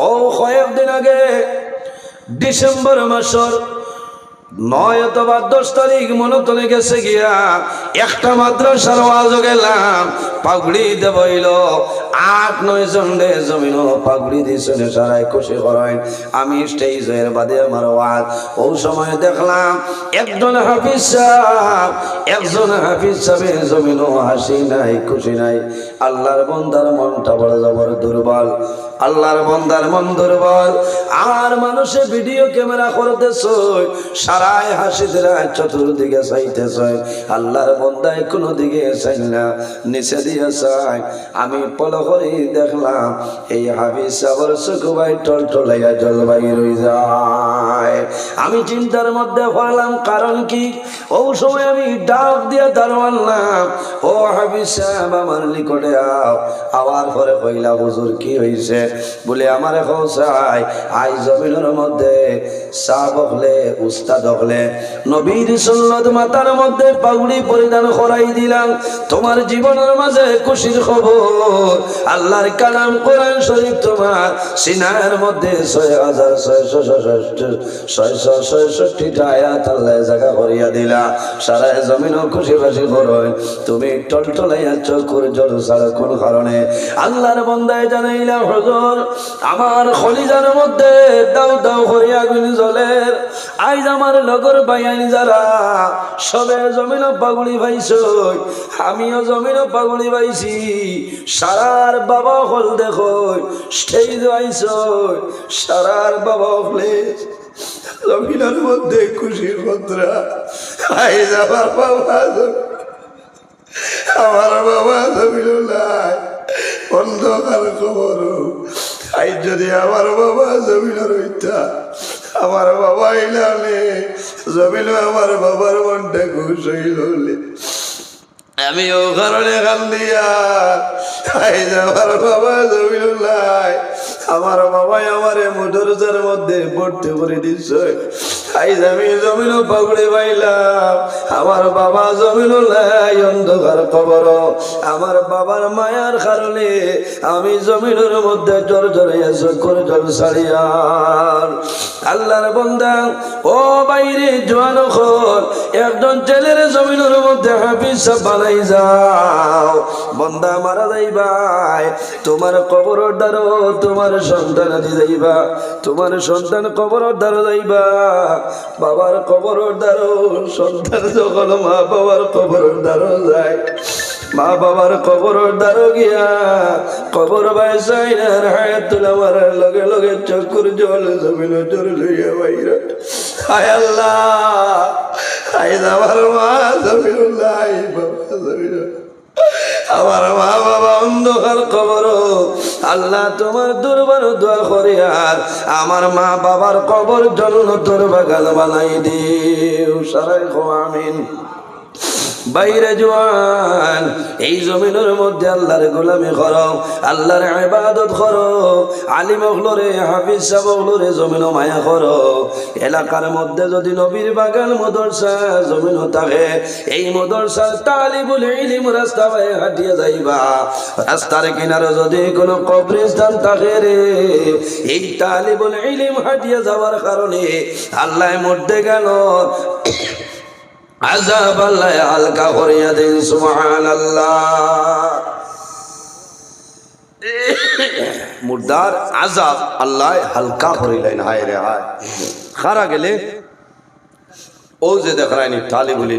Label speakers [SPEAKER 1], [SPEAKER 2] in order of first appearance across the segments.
[SPEAKER 1] ও কয়েকদিন আগে ডিসেম্বর মাসের নয় অথবা দশ তারিখ মনে তোলে গেছে গিয়া একটা মাদ্রাসার ওয়াজ গেলাম, পাগড়ি দেবইল। আট, নয় জন জমিন পাগড়ি দিয়েছিল সারাই খুশি করেন আমি স্টেজের বাদে আমার ওয়াজ। ও সময় দেখলাম একজন হাফিজ সাহেব, একজন হাফিজ সাহেবের জমিন হাসি নাই, খুশি নাই। আল্লাহর বন্দার মনটা বড় জবর দুর্বল আল্লাহর বন্দার মন দুর্বল। আর মানুষে ভিডিও ক্যামেরা করতেছ সারাই হাসিদরা চতুর্দিকে চাইতেছ আল্লাহর বন্দায় কোনো দিকে চাই না, নিচে দিয়ে চাই আমি পল করে দেখলাম, এই হাফিজ সাগর সুকুবাই টল টলাইয়া জলবাই রই যায়। আমি চিন্তার মধ্যে পড়লাম, কারণ কি? ও সময় আমি ডাক দিয়ে দাঁড়ালাম ও হাফিজ সাহেব আমার নিকটে আও। আওয়ার পরে কইলা, হুজুর, কি হয়েছে বলে, আমার চাই আই জমিনের মধ্যে সাপ হলে উস্তাদ তোমার জীবনের মাঝে খুশির খবর। আল্লাহর কালাম কোরআন শরীফ তোমার মধ্যে ছয় হাজার আয়াত আল্লাহ জায়গা করিয়া দিলা। সারা খুশি খুশি করো তুমি বন্দায় জানাইলাম, হজর, আমার খলিজার মধ্যে দাও দাও করিয়া গুণ জলের আইজ আমার লগর বাইয়ানি যারা, সবে জমিন পাগুড়ি পাইছ, আমিও জমিন পাগুড়ি পাইছি। সারার বাবা হল দেখো সেই আইস সারার বাবা হলে জমিনের মধ্যে খুশির মুদ্রা। আইজ আমার বাবা আমার বাবা জমিল নাই, অন্ধকার খবর আই যদি আমার বাবা জমিল রইতা আমার বাবা ইলালে জমিল আমার বাবার মনটা খুশ হইল আমি ও কারণে কান দিয়া আমার বাবা জমিল আমার বাবাই আমারে মোটরসার মধ্যে পড়তে করে দিচ্ছে। আইজ আমি জমিন পাগড়ে পাইলাম আমার বাবা নাই, অন্ধকার খবর। আমার বাবার মায়ার কারণে আমি জমিনের মধ্যে জোর জোরে চক্কর জল সারিয়ার আল্লাহর বন্দা, ও বাইরে জোয়ান একজন ছেলের জমিনের মধ্যে হাফিজ বানাই যাও। বন্দা মারা যাইবাই, তোমার কবর দ্বারো তোমার সন্তান আদি যাইবা, তোমার সন্তান কবর দ্বারো যাইবা, বাবার কবর দ্বারো সন্তান যখন মা বাবার কবর দ্বারো যায়, মা বাবার কবর দ্বারো গিয়া কবর বাইসাই আর হায়াত তুলা লগে লগে চকুর জল জমিন জোর লইয়া বাইরা, হায় আল্লাহ, হায় আমার মা জমিন বাবা জমিন আমার মা বাবা অন্ধকার কবর। আল্লাহ তোমার দুর্বার দোয়া করে আর আমার মা বাবার কবর জন্য তোর বাগান বানাই দিও। সারাই আমিন। বাইরে জোয়ান, এই জমিনের মধ্যে আল্লাহর গোলামি করো, আল্লাহর ইবাদত করো, আলিম হলরে, হাফিজ সাহেব হলরে জমিন মায়া করো। এলাকার মধ্যে যদি নবীর বাগান, মদরসা জমিন থাকে, এই মদরসার তালিবুল ইলিম রাস্তা বাই হাঁটিয়ে যাইবা। রাস্তার কিনারে যদি কোনো কবরিস্তান থাকে রে, এই তালিবুল ইলিম হাঁটিয়ে যাওয়ার কারণে আল্লাহ মধ্যে গেল। আজাব আল্লাহ হালকা করিয়া দিন আল্লাহ মুর্দার আজাব আল্লাহ হালকা করিলেন হায় রে হায়। খারা গেলে, ও যে দেখায়নি, তালি বলি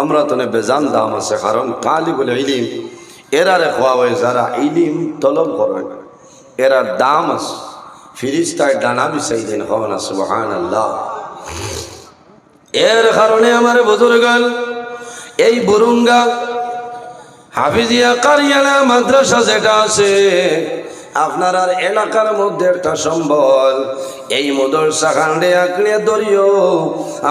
[SPEAKER 1] আমরা তো বেজান দাম আছে, কারণ তালি বলে ইলিম। এরারে খোয়া হয় যারা ইলিম তলব করে। এরার দাম আছে। ফিরিস্তায় ডানা বিছাই দিন হওয়া না আল্লাহ এর কারণে আমার বুজুর্গান এই বুরুঙ্গা হাফিজিয়া কারিয়ানা মাদ্রাসা যেটা আছে, আপনার আর এলাকার মধ্যে একটা সম্বল। এই মদরসা খান্ডে আঁকড়ে দরিও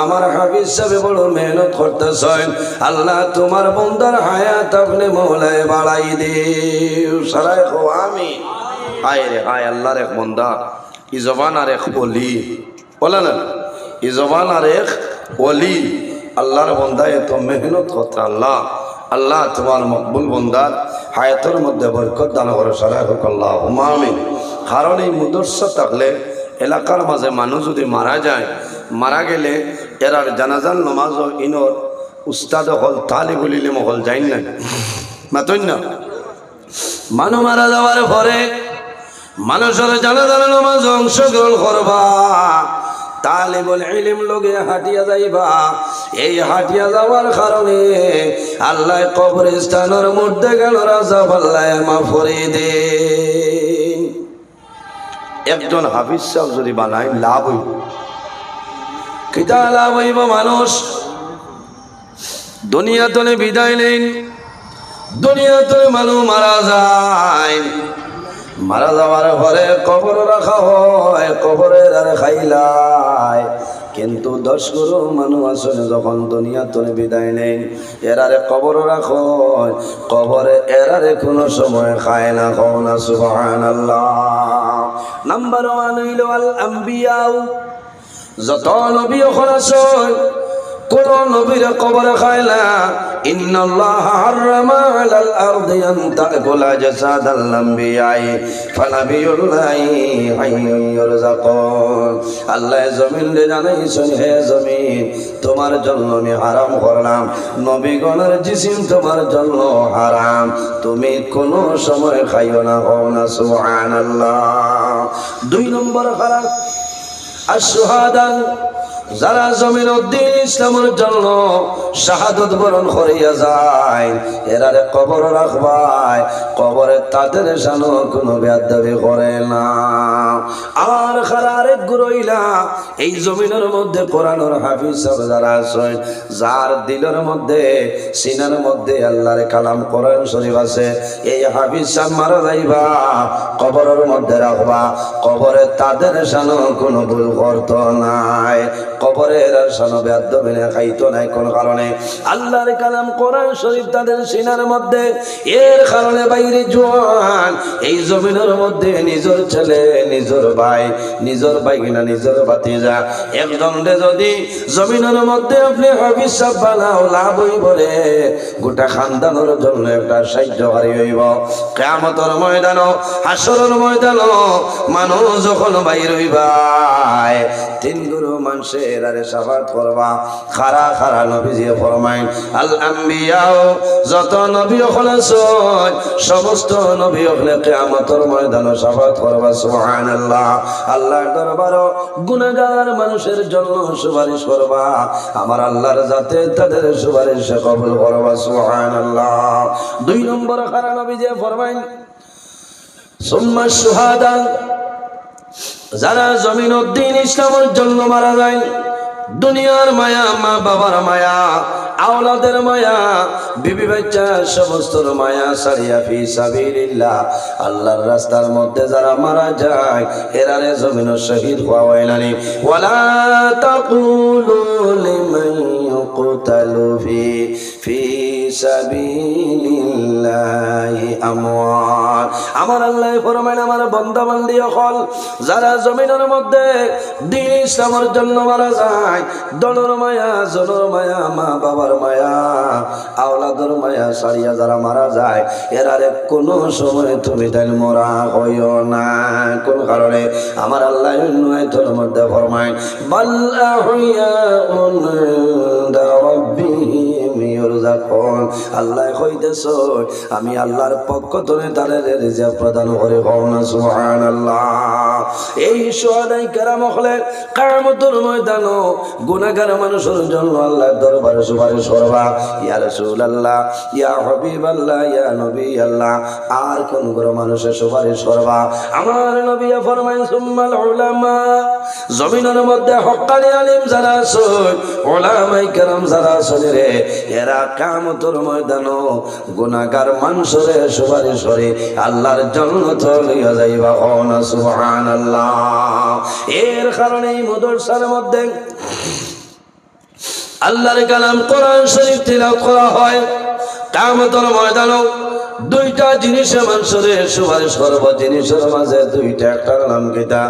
[SPEAKER 1] আমার হাফিজ সাহেব বড় মেহনত করতেছেন। আল্লাহ তোমার বন্দার হায়াত আপনি মহলায় বাড়াই দিও। সারাই খো আমি হায় রে, হায় আল্লাহর এক বন্দা ই জবান আর এক বলি। বলে না ই জবান আর এক ওলি, আল্লাহর বন্দা এত মেহনত করতে আল্লাহ আল্লাহ তোমার মকবুল বন্দার হায়াতের মধ্যে বরকত দান করে হোক আল্লাহ হুমামিন কারণ এই মুদর্সা থাকলে এলাকার মাঝে মানুষ যদি মারা যায়, মারা গেলে এরার জানাজান নমাজ ইনর উস্তাদ হল তালে বলিলে মহল যাই না মাতই না? মানু মারা যাওয়ার পরে মানুষের জানাজান নমাজ অংশগ্রহণ করবা। তালে বলে ইলিম লোকে হাটিয়া যাইবা। এই হাটিয়া যাওয়ার কারণে আল্লাহ কবরস্থানের মধ্যে গেল রাজা পাল্লায় মা দে একজন হাফিজ সাহেব যদি বানায়, লাভ হইব। কিতা লাভ হইব মানুষ? দুনিয়া বিদায় নেন দুনিয়া তলে মানুষ মারা যায়। মারা যাওয়ার পরে কবর রাখা হয়, কবরের আর খাইলায়। কিন্তু দশ গুরু মানুষ যখন দুনিয়া তলে বিদায় নেই এরারে কবর রাখো, কবরে এরারে কোনো সময় খায় না, খাও না সুবহান নাম্বার ওয়ান হইল আল আম্বিয়াও যত নবী ওখন কোন নবীর কবর খায় না। ইন্নাল্লাহ হারামা আলাল আরদি আন তাকুলা জাসাদাল আম্বিয়াই ফানাবিয়ুল্লাহি হাইয়ুন ইরযাকুন আল্লাহ জমিন রে জানাইছেন, হে জমিন, তোমার জন্য আমি হারাম করলাম। নবীগণের জিসিম তোমার জন্য হারাম। তুমি কোনো সময় খাইও না, হও না, সুবহানাল্লাহ। দুই নম্বর খারাপ আশুহাদা যারা জমিন উদ্দিন ইসলামের জন্য শাহাদত বরণ করিয়া যায়, এরারে কবর রাখবাই কবরে তাদের জানো কোনো ব্যাধি করে না। আর খারারে গুরইলা, এই জমিনের মধ্যে কোরআনোর হাফিজ যারা আছেন, যার দিলের মধ্যে, সিনার মধ্যে আল্লাহর কালাম কোরআন শরীফ আছে, এই হাফিজ সাহেব মারা যাইবা, কবরের মধ্যে রাখবা। কবরে তাদের জানো কোনো ভুল করতো নাই। কবরের আর সানো ব্যাধ খাইতো নাই কোন কারণে। আল্লাহর কালাম কোরআন শরীফ তাদের সিনার মধ্যে। এর কারণে বাইরে জোয়ান, এই জমিনের মধ্যে নিজের ছেলে, নিজের ভাই নিজের ভাই কিনা নিজের বাতিজা একজন যদি জমিনের মধ্যে আপনি সাহেব বানাও, লাভ রে। গোটা খানদানের জন্য একটা সাহায্যকারী হইব। কেমতর ময়দান হাসরের ময়দান মানুষ যখন বাইর হইবাই তিন গুরু মানুষের আরে সাফাত করবা। খারা খারা নবী যে ফরমাইন আল আম্বিয়াও যত নবী হলে সমস্ত নবী হলে কেয়ামতর ময়দান সাফাত করবা, সুবহানাল্লাহ। আল্লাহর দরবার গুনাহগার মানুষের জন্য সুপারিশ করবা। আমার আল্লাহর যাতে তাদের সুপারিশ কবুল করবা, সুবহানাল্লাহ। দুই নম্বর খারা নবী যে ফরমাইন, সুম্মা সুহাদা যারা জমিন উদ্দিন ইসলামের জন্য মারা যায় দুনিয়ার মায়া মা বাবার মায়া আওলাদের মায়া, বিবি বাচ্চা, সমস্তর মায়া সারিয়া ফি সাবিলিল্লাহ। আল্লাহর রাস্তার মধ্যে যারা মারা যায় এরারে জমিন শহীদ হওয়া হয় না ওয়ালা তাকুলু লিমান ইউকতালু ফি ফি সাবিলিল্লাহি আমওয়াত আমার আল্লাহ ফরমান আমার বান্দা বান্দি হল যারা জমিনের মধ্যে দিন ইসলামের জন্য মারা যায় দলর মায়া, জনর মায়া মা বাবার মায়া, আওলাদর মায়া সারিয়া যারা মারা যায় এরারে কোনো সময় তুমি তাই মরা হইও না। কোন কারণে? আমার আল্লাহ নয়তর মধ্যে ফরমায় বাল্লা হইয়া আল্লাহ আমি আল্লাহর পক্ষ রিজা প্রদান করে ময়দান গুনাহগার মানুষের জন্য দরবারে করবা। ইয়া ইয়া হাবিবাল্লাহ, ইয়া নবী আল্লাহ আর কোন কোন মানুষের সুপারিশ করবা। আমার নবী ফরমাইন জমিনের মধ্যে হক্কানি আলিম যারা আছে ওলামাই কেরাম যারা আছে রে, এরা কামতর ময়দান করে আল্লাহর জন্নত লইয়া যাইবা না, সুবহানাল্লাহ। এর কারণে এই মদরসার মধ্যে আল্লাহর কালাম কোরআন শরীফ তিলাওয়াত করা হয়। কামতর ময়দানও দুইটা জিনিসে মানুষের সুপারিশ করব, জিনিসের মাঝে দুইটা, একটার নাম কিতা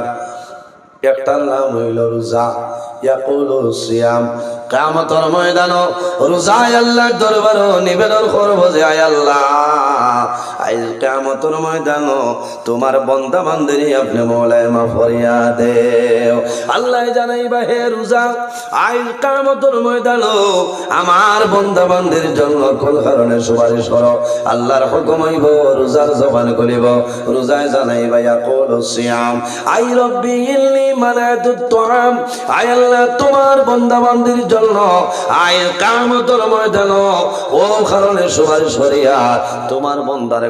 [SPEAKER 1] একটার নাম হইল রোজা, ইয়াকুলু সিয়াম। কামতর ময়দান রোজায় আল্লাহর দরবার নিবেদন করব যে, আয় আল্লাহ আইজ কেমতর ময়দান, তোমার বন্দা বান্দিরি আপনি মৌলায় মা ফরিয়া দেও। আল্লাহ জানাই বা হে রোজা আইজ কেমতর ময়দান, আমার বন্দা বান্দির জন্য কোন কারণে সুপারিশ করো? আল্লাহর হুকুম হইব, রোজার জবান করিব রোজায় জানাইবা, ইয়াকুল সিয়াম, আই রব্বি ইল্লি মানাতু তুআম আয় আল্লাহ তোমার বন্দা বান্দির জন্য আয় কামতর ময়দান, ও কারণে সুপারিশ করিয়া তোমার বন্দারে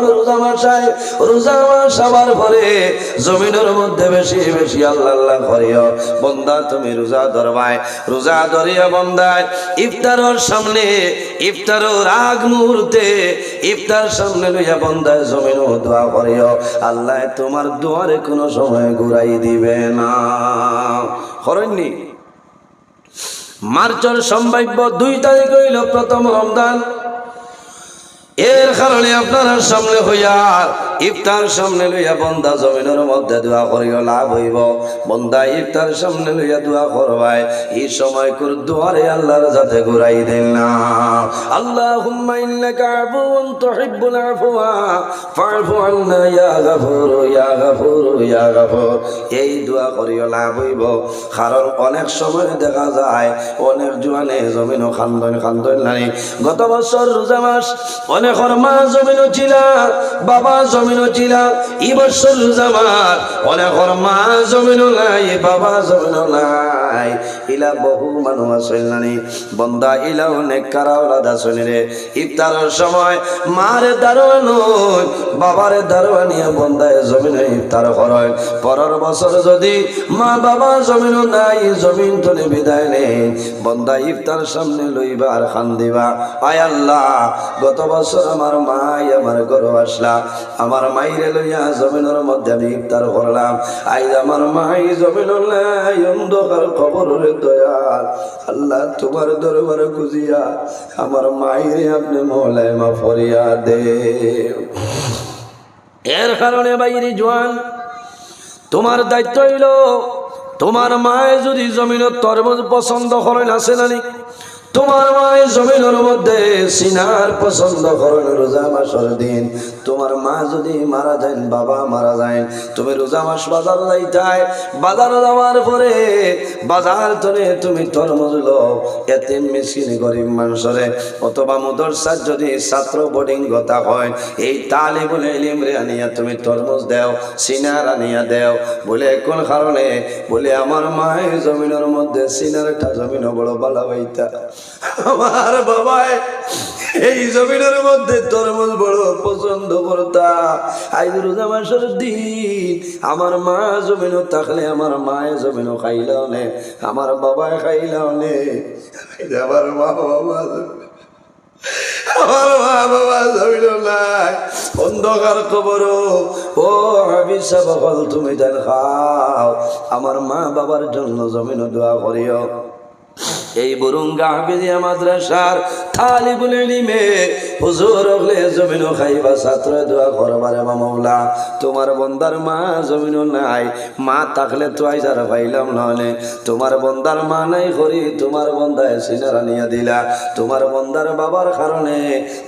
[SPEAKER 1] রোজা মাসায় রোজা মাস আবার পরে জমিনের মধ্যে বেশি বেশি আল্লাহ আল্লাহ করিও। বন্দা, তুমি রোজা ধরবাই রোজা ধরিয়া বন্দায়। ইফতারের সামনে, ইফতারের আগ মুহূর্তে, ইফতার সামনে লইয়া বন্দায় জমিন দোয়া করিও। আল্লাহ তোমার দোয়ারে কোনো সময় ঘুরাই দিবে না। করেননি? মার্চের সম্ভাব্য দুই তারিখ হইল প্রথম রমজান। এর কারণে আপনারা সামনে হইয়া ইফতার সামনে লইয়া বন্দা জমিনের মধ্যে দোয়া করিও, লাভ হইব। বন্দা ইফতার সামনে লইয়া দোয়া করবাই এই সময় কর দোয়ারে আল্লাহর যাতে ঘুরাই দেন না। আল্লাহুম্মা ইন্নাকা আফুউন তুহিব্বুল আফওয়া। ফা'ফু আন্না ইয়া গাফুর ইয়া গাফুর ইয়া গাফুর। এই দোয়া করিও, লাভ হইব। কারণ অনেক সময় দেখা যায়, অনেক জোয়ানে জমিনও খান্দন খান্দন নাই। গত বছর রোজা মাস, অনেকর মা জমিনও ছিল, বাবা মা ইফতারের সময় মারে দারোয়ান বাবারে দারোয়ানিয়া বন্দায় জমিনে ইফতার করেন। পরের বছর যদি মা বাবা জমিন নাই, জমিন তলে বিদায় নেই বন্দা ইফতার সামনে লইবা আর খান দিবা। আয় আল্লাহ, গত বছর আমার মাই আমার ঘর আসলা। আমার মাইরে লইয়া জমিনের মধ্যে আমি ইফতার করলাম। আই আমার মাই জমিন অন্ধকার খবরের দয়াল। আল্লাহ তোমার দরবারে খুঁজিয়া আমার মাইরে আপনি মহলায় মা ফরিয়া দে এর কারণে বাইরে জোয়ান, তোমার দায়িত্ব হইল, তোমার মায়ে যদি জমিনের তরমুজ পছন্দ করেন আছে নানি তোমার মায়ের জমিনের মধ্যে সিনার পছন্দ করেন রোজা মাসের দিন তোমার মা যদি মারা যায় বাবা মারা যায় তুমি রোজা মাস বাজার যাইতাই বাজার যাওয়ার পরে বাজার ধরে তুমি তরমুজ লো এতে মেশিন গরিব মানুষরে, অথবা মদরসার যদি ছাত্র বোর্ডিং গতা হয়, এই তালি বলে ইলিম রে আনিয়া তুমি তরমুজ দেও, সিনার আনিয়া দেও, বলে কোন কারণে? বলে আমার মায়ের জমিনের মধ্যে সিনার একটা জমিন বড় বালা হইতা। আমার বাবাই এই জমিনের মধ্যে তরমুজ বড় পছন্দ করতা। আইজ রোজা মাসের দিন আমার মা জমিন থাকলে আমার মায়ের জমিন খাইলাও নে, আমার বাবায় খাইলাও নে।
[SPEAKER 2] আমার মা বাবা আমার মা
[SPEAKER 1] তুমি মা বাবার জন্য জমিন দোয়া করিও। এই বরুঙ্গা হাফিজিয়া মাদ্রাসার থালি বলে নিমে হুজুর হলে জমিন খাইবা, ছাত্র দোয়া করবারে মামলা তোমার বন্দার মা জমিন নাই, মা থাকলে তো আইসার পাইলাম নহলে তোমার বন্দার মা নাই করি, তোমার বন্দায় সিনার আনিয়া দিলা। তোমার বন্দার বাবার কারণে,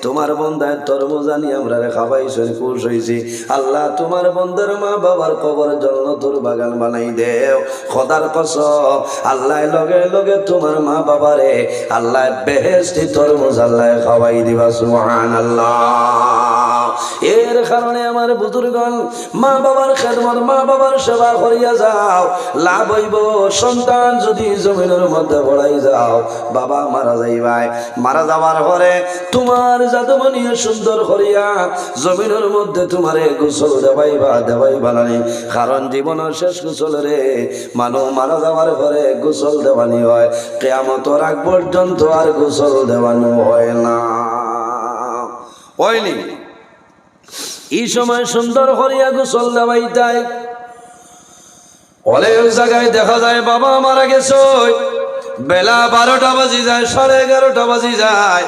[SPEAKER 1] তোমার বন্দায় তরমুজ আনি আমরা খাবাইছেন খুশ হয়েছি আল্লাহ তোমার বন্দার মা বাবার কবর জন্য তোর বাগান বানাই দেও। খদার কসম, আল্লাহ লগে লগে তোমার মা বাবারে, আল্লাহ বেহেস্তি তরমুজ আল্লাহ খাওয়াই দিবা সুহান আল্লাহ এর কারণে আমার বুজুর্গন মা বাবার খেদমত, মা বাবার সেবা করিয়া যাও। লাভ হইব। সন্তান যদি জমিনের মধ্যে পড়াই যাও, বাবা মারা যাইবাই। মারা যাওয়ার পরে তোমার জাদুমনিয়ে সুন্দর করিয়া জমিনের মধ্যে তোমারে গোসল দেবাইবা দেবাই বানানি কারণ জীবনের শেষ গোসল রে মানুষ মারা যাওয়ার পরে গোসল দেওয়ানি হয়। কেয়ামতর আগ পর্যন্ত আর গোসল দেওয়ানো হয় না। হয়নি। এই সময় সুন্দর হরিয়া গোসল দেওয়াই তাই। অনেক জায়গায় দেখা যায় বাবা মারা গেছে। বেলা বারোটা বাজি যায়, সাড়ে এগারোটা বাজি যায়।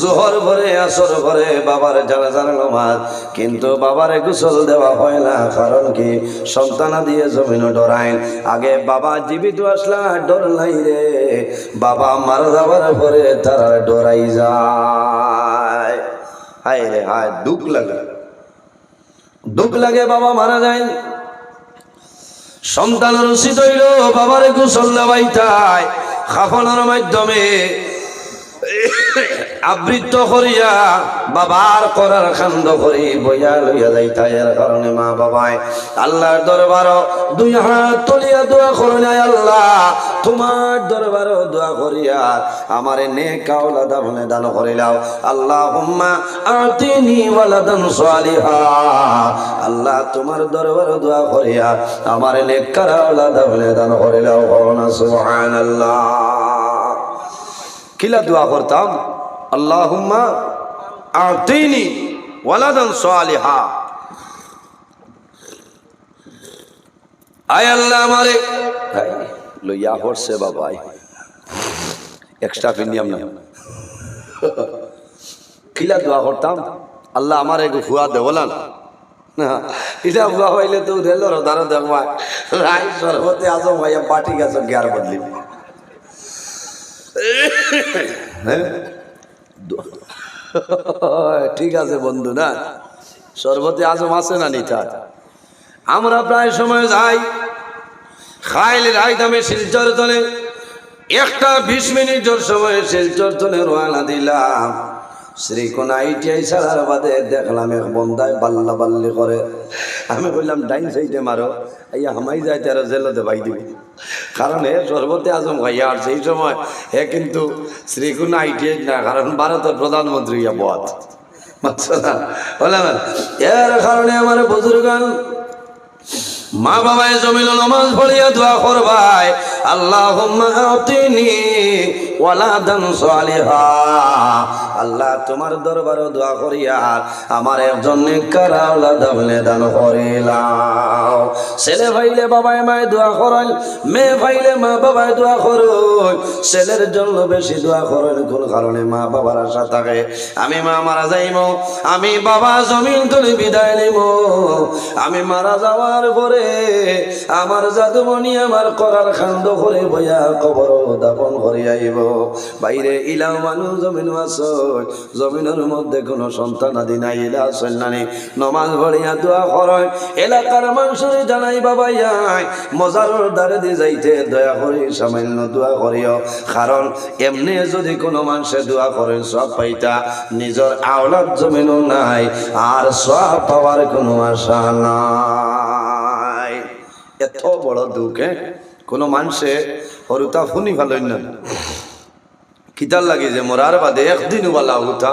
[SPEAKER 1] জোহর ভরে, আসর ভরে বাবার জানা জানা নামাজ। কিন্তু বাবারে গোসল দেওয়া হয় না, কারণ কি? সন্তানা দিয়ে জমিন ডরাইন আগে বাবা জীবিত আসলা, ডর নাই রে। বাবা মারা যাওয়ার পরে তারা ডরাই যায়। হায় রে, হায়, দুঃখ লাগে। দুঃখ লাগে বাবা মারা যায়। সন্তান রসিদ হইল বাবার গোসল দেওয়াইতাই খাফানোর মাধ্যমে আবৃত্ত করিয়া বাবার করার খান্দ করি বইয়া লইয়া যাইতাই এর কারণে মা বাবাই আল্লাহর দরবার দুই হাত তলিয়া দোয়া করেন আল্লাহ। তোমার দরবার দোয়া করিয়া আমারে নে কাওলা দাবনে দান করিলাও আল্লাহ হুম্মা আতিনি ওয়ালাদান সালিহা। আল্লাহ তোমার দরবার দোয়া করিয়া আমারে নে কারাওলা দাবনে দান করিলাও করোনা সুবহানাল্লাহ। কিলা দোয়া করতাম, আল্লাহুম্মা আতিনি ওয়ালাদান সালিহা। আয় আল্লাহ আমারে। লইয়া হরছে বাবাই এক্সট্রা প্রিমিয়াম না। কিলা দোয়া করতাম, আল্লাহ আমার এক হুয়া দেবলান এটা হুয়া হইলে তো রেল রদারো দেখবা রাই সরবতে আজম ভাইয়া পাটি গেছ গিয়ার বদলি? দো- ঠিক আছে বন্ধু, না? সর্বতে আজম আছে না নিতা আমরা প্রায় সময় যাই খাইল রায় দামে শিলচর তলে, একটা বিশ মিনিটের সময় শিলচর তলে রোয়ানা দিলাম। বাদে দেখলাম এক বাল্লা বাল্লি আমি বললাম, ডাইন জেলতে ভাই কারণ হে সর্বতে আজম ভাইয়া আর সেই সময় হে কিন্তু শ্রীকোনা আইটিআই না, কারণ ভারতের প্রধানমন্ত্রী ইয়া এর কারণে আমার বুজুর্গান, মা বাবায় জমিল নমাজ পড়িয়া দোয়া করবাই আতিনি ওয়ালাদান সালিহা। আল্লাহ তোমার দরবারে দোয়া করিয়া আমার একজন নেককার আওলাদ আমলে দান করিলাও। ছেলে ভাইলে বাবায় মায় দোয়া করেন, মেয়ে ভাইলে মা বাবায় দোয়া করুন। ছেলের জন্য বেশি দোয়া করেন, কোন কারণে মা বাবার আশা থাকে? আমি মা মারা যাইব আমি বাবা জমিন তুলে বিদায় নিব আমি মারা যাওয়ার পরে আমার জাদুমণি আমার করার খান্দ করে বইয়া কবর দাপন করে আইব। বাইরে ইলাও মানুষ জমিন আছে জমিনের মধ্যে কোনো সন্তান আদি নাই ইলা সন্ন্যানি নমাজ ভরিয়া দোয়া করয় এলাকার মানুষের জানাই বাবা মজারর দ্বারে দিয়ে যাইতে দয়া করি সামান্য দোয়া করিও। কারণ এমনি যদি কোনো মানুষে দোয়া করে, সব পাইতা। নিজের আওলাদ জমিনও নাই, আর সব পাওয়ার কোনো আশা নাই। এত বড় দুঃখ? কোনো মানুষে হরুতা শুনি ভালোই না। কিতার লাগে যে মরার বাদে একদিন বালা উঠা?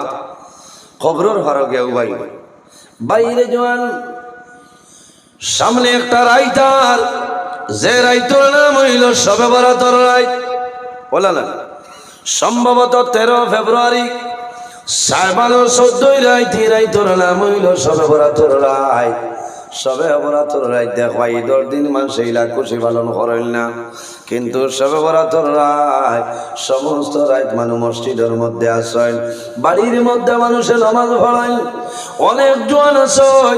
[SPEAKER 1] খবরের গেও ভাই। বাইরে জোয়ান, সামনে একটা রাইতার। যে রাইতর নাম হইল সবে বরাতর রাইত। বলা না, সম্ভবত তেরো ফেব্রুয়ারি সাইবানো চোদ্দই রাইত রাইতর নাম হইল সবে বরাতর রাইত। সবে অবরাতর রাত দেখো ঈদর দিন মানুষ এইলা খুশি পালন করেন না। কিন্তু সবে বরাতর রায় সমস্ত রাত মানুষ মসজিদের মধ্যে আসেন, বাড়ির মধ্যে মানুষের নামাজ পড়েন অনেক জোয়ান আসেন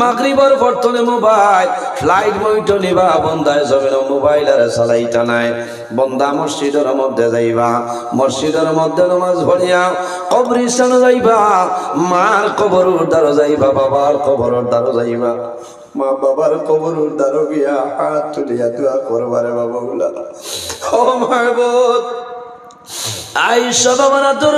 [SPEAKER 1] মাগরিবার বর্তনে মোবাইল, ফ্লাইট মইটো নিবা বন্দায় জমিন মোবাইল আর চালাইতা নাই। বন্দা মসজিদের মধ্যে যাইবা, মসজিদের মধ্যে নামাজ পড়িয়া কবরিস্তান যাইবা, মার কবরের দ্বারা যাইবা, বাবার কবরের দ্বারা যাইবা। মা বাবার কবরের দ্বারা গিয়া হাত তুলিয়া দোয়া করবারে বাবা গুলা ও মাহবুব আই সব আমার তোর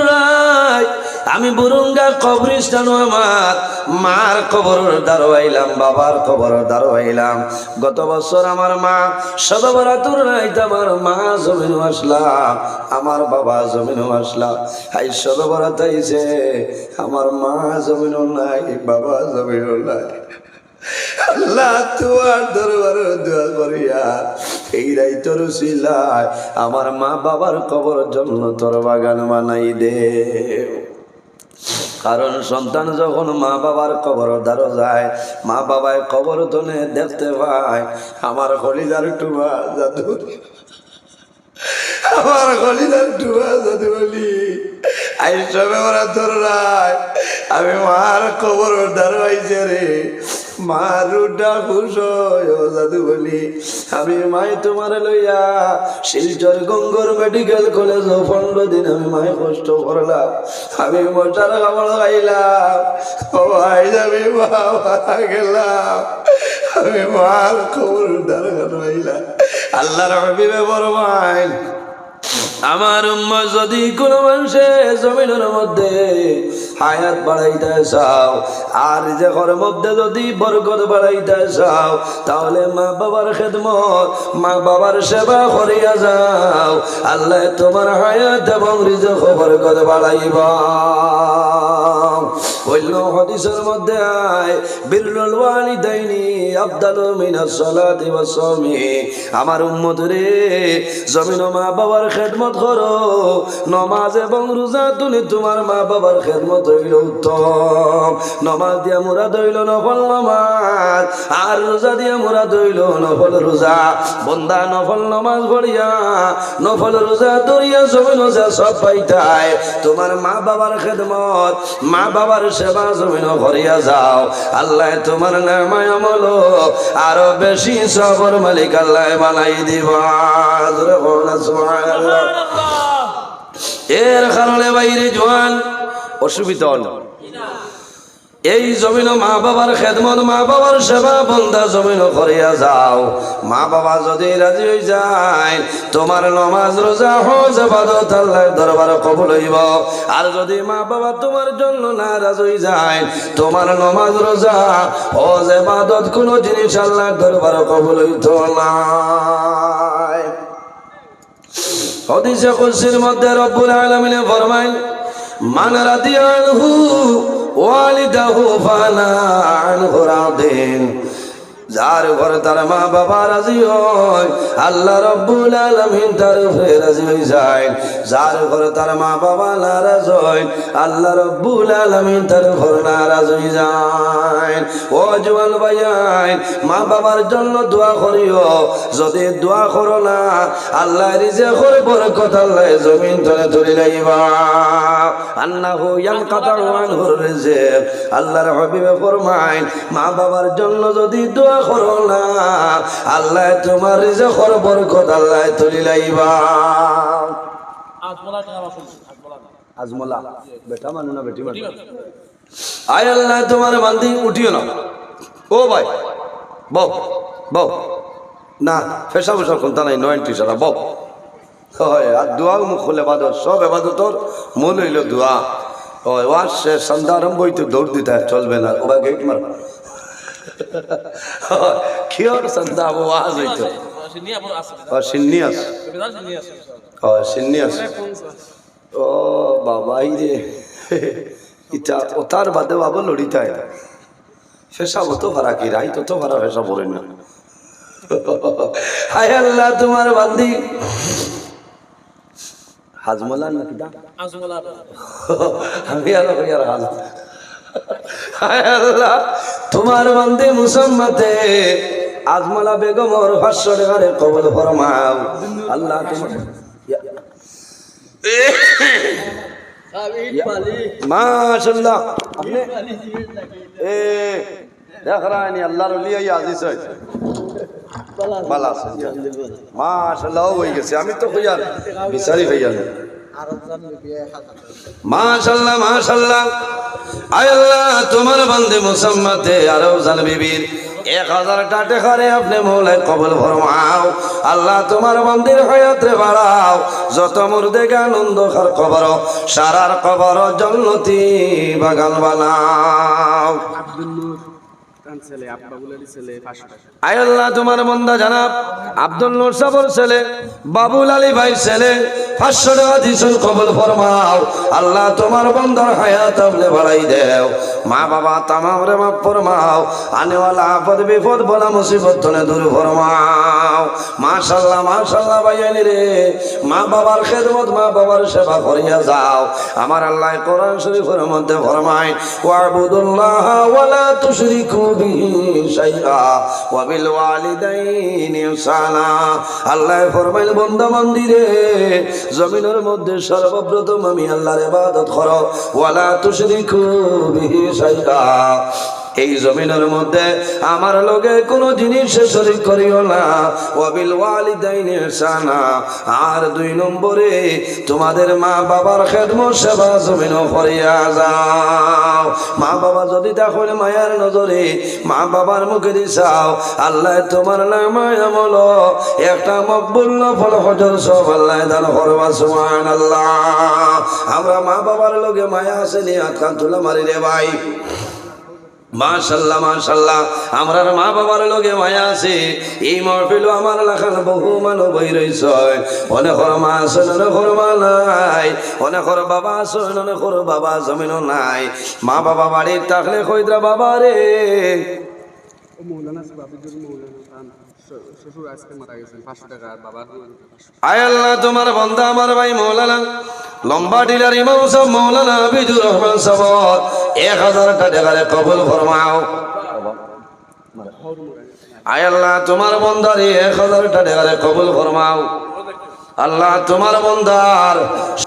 [SPEAKER 1] আমি বুরুঙ্গা কবরিস্তান আমার মার কবর দাঁড়াইলাম বাবার কবর দাঁড়াইলাম গত বছর আমার মা সদবরা তোর নাই আমার মা জমিন আসলাম আমার বাবা জমিন আসলাম আই সদবরা তাইছে আমার মা জমিন নাই, বাবা জমিন নাই। আমার মা বাবার কবর জন্য তোর বাগান বানাই দে। কারণ সন্তান যখন মা বাবার কবর দ্বারো যায়, মা বাবায় কবর ধনে দেখতে পায়, আমার হলিদার টুবা জাদু
[SPEAKER 2] আমার হলিদার টুবা জাদু বলি আইসবে ওরা ধর আমি মার কবর দ্বারো আইছে রে। মা রুডা খুশ জাদু বলি।
[SPEAKER 1] আমি মাই তোমার লইয়া শিলচর গঙ্গর মেডিকেল কলেজ পনেরো দিন আমি মাই কষ্ট করলাম।
[SPEAKER 2] আমি মশার খাবার খাইলাম, ও ভাই আমি বাবা গেলাম। আমি মার খবর দাঁড়াইলাম আল্লাহর হবিবে বড় মাইল
[SPEAKER 1] আমার উম্মা যদি কোনো মানুষে জমিনের মধ্যে হায়াত বাড়াইতে চাও, আর যে ঘরের মধ্যে যদি বরকত বাড়াইতে চাও, তাহলে মা বাবার খেদমত, মা বাবার সেবা করিয়া যাও। আল্লাহ তোমার হায়াত এবং রিজক বরকত বাড়াইবা। অন্য হাদিসের মধ্যে আয় বিরুল ওয়ালিদাইনি আফদালু মিনাস সালাতি ওয়াস সাওমি। আমার উম্মত রে জমিন মা বাবার খেদমত করো, নমাজ এবং রোজা তুমি তোমার মা বাবার খেদমত হইল উত্তম। নমাজ দিয়া মুরা দইল নফল নমাজ, আর রোজা দিয়া মুরা দইল নফল রোজা। বন্দা নফল নমাজ পড়িয়া, নফল রোজা দরিয়া জমিন যা সব পাইতায়, তোমার মা বাবার খেদমত, মা বাবার সেবা জমিন ভরিয়া যাও। আল্লাহ তোমার নামায় আমল আরও বেশি সবর মালিক আল্লাহ বানাই দিবা। এর কারণে বাইরে জোয়ান অসুবিধা এই জমিন মা বাবার খেদমত, মা বাবার সেবা বন্ধা জমিন করিয়া যাও। মা বাবা যদি রাজি হয়ে যায়, তোমার নমাজ, রোজা, হজ বাদত আল্লাহ দরবার কবুল হইব। আর যদি মা বাবা তোমার জন্য নারাজ হয়ে যায়, তোমার নমাজ, রোজা, হজ বাদত কোনো জিনিস আল্লাহ দরবার কবুল হইত না। হদিসে কুলসির মধ্যে রব্বুল আলামিনে ফরমায় মান রাদিয়ানহু ওয়ালিদাহু ফানা আনহু যার ঘরে তার মা বাবা রাজি হয়, আল্লাহ রব্বুল আলামিন তার উপরে রাজি হয়ে যায়। যার ঘরে তার মা বাবা নারাজ হয়, আল্লাহ রব্বুল আলামিন তার উপর নারাজ হয়ে যায়। ও জোয়ান ভাইয়াই মা বাবার জন্য দোয়া করিও। যদি দোয়া করো না, আল্লাহ রিজে করে বরকত আল্লাহ জমিন তলে তুলি লাইবা। আন্নাহু ইয়ানকাতাউ আনহুর রিজক। আল্লাহর হাবিবে ফরমায়, মা বাবার জন্য যদি দোয়া করো না। আল্লাহ তোমার রিজকের বরকত আল্লাহ তুলি লাইবা।
[SPEAKER 3] আজমলা
[SPEAKER 1] বেটা মানু না বেটি মানু? আয় আল্লাহ তোমার বান্দি উঠিও না। ও ভাই বউ বউ। না ফেসা ফেসা কোনটা নাই নয়নটি সারা বউ। হয় আর দোয়াও মুখ খুলে বাদর সব এবাদতর মূল হইল দোয়া। হয় ওয়ার সে সন্ধ্যা আরম্ভ হইতে দৌড় দিতে চলবে না। ওরা গেট মার। কিয়র সন্ধ্যা ওয়াজ হইতো ও সিন্নিয়াস ও সিন্নিয়াস ও বাবাই রে ইটা ও তার বাদে বাবা লড়িতায় ফেসা হতো ভাড়া কি রাই তো ভাড়া ফেসা পড়ে না হায় আল্লাহ তোমার বান্দি হাজমলা নাকি দা
[SPEAKER 3] আজমলা
[SPEAKER 1] আমি আর কই আর হাজ হায় তোমার বান্দি মুসাম্মাতে আজমালা বেগমর ভাষ্য রেখারে কবল ফরমাও। আল্লাহ তোমার মাশাল্লাহ এ দেখ হয় গেছে। আমি তো বিচারি হই আর মাশাল্লাহ মাশাল্লাহ আল্লাহ তোমার বান্দে মুসাম্মাতে আরও জান বিবির এক হাজার টাটে করে আপনি মৌলাই কবল ফরমাও। আল্লাহ তোমার মন্দির হয়াতে বাড়াও। যত মুর্দে আনন্দ খার কবর সারার কবর জন্নতি বাগান বানাও। ভাই ছেলে কবল আল্লাহ তোমার মা বাবা আনেওয়ালা আপদ বিপদ, বলা মাশাল্লাহ রে। মা বাবার মা বাবার সেবা করিয়া যাও। আমার আল্লাহ কোরআন শরীফের মধ্যে ফরমায় ওয়া বিল ওয়ালিদাইনি ইহসানা। আল্লাহ বান্দা মন্দিরে জমিনের মধ্যে সর্বপ্রথম আমি আল্লাহর ইবাদত করো। ওয়ালা তুশরিকু বিহি শাইআ এই জমিনের মধ্যে আমার লগে কোনো জিনিস শরীক করিও না। ওয়াবিল ওয়ালিদাইনি ইহসানা। আর দুই নম্বরে, তোমাদের মা বাবার খেদমত সেবা জমিন যাও। মা বাবা যদি দেখো মায়ার নজরে মা বাবার মুখে দিছাও, আল্লাহ তোমার নামায় আমল। একটা মকবুল ফল হজর সব আল্লাহ দান করবা, সুবহানাল্লাহ। আমরা মা বাবার লোকে মায়া আসেনি আতকান তুলা মারি রে ভাই। মাশাল্লাহ মাশাল্লাহ। আমরার মা বাবার লগে মায়া আছে। এই মহফিল আমার লেখার বহু মানুষ বই রইছ অনেকর মা আছে অনেকর মা নাই। অনেকর বাবা আছে অনেকর বাবা জমিনও নাই। মা বাবা বাড়ির থাকলে কইদ্রা বাবা রে।
[SPEAKER 4] মৌলানা শ্বশুর আজকে মারা গেছেন
[SPEAKER 1] লম্বা ডিলার ইমাম মৌলানা আবিদুর রহমান সাহেব এক হাজার টাকা কবুল ফরমাও। আয় আল্লাহ, তোমার বন্দারে এক হাজার টাকা কবুল ফরমাও। আল্লাহ, তোমার বন্দার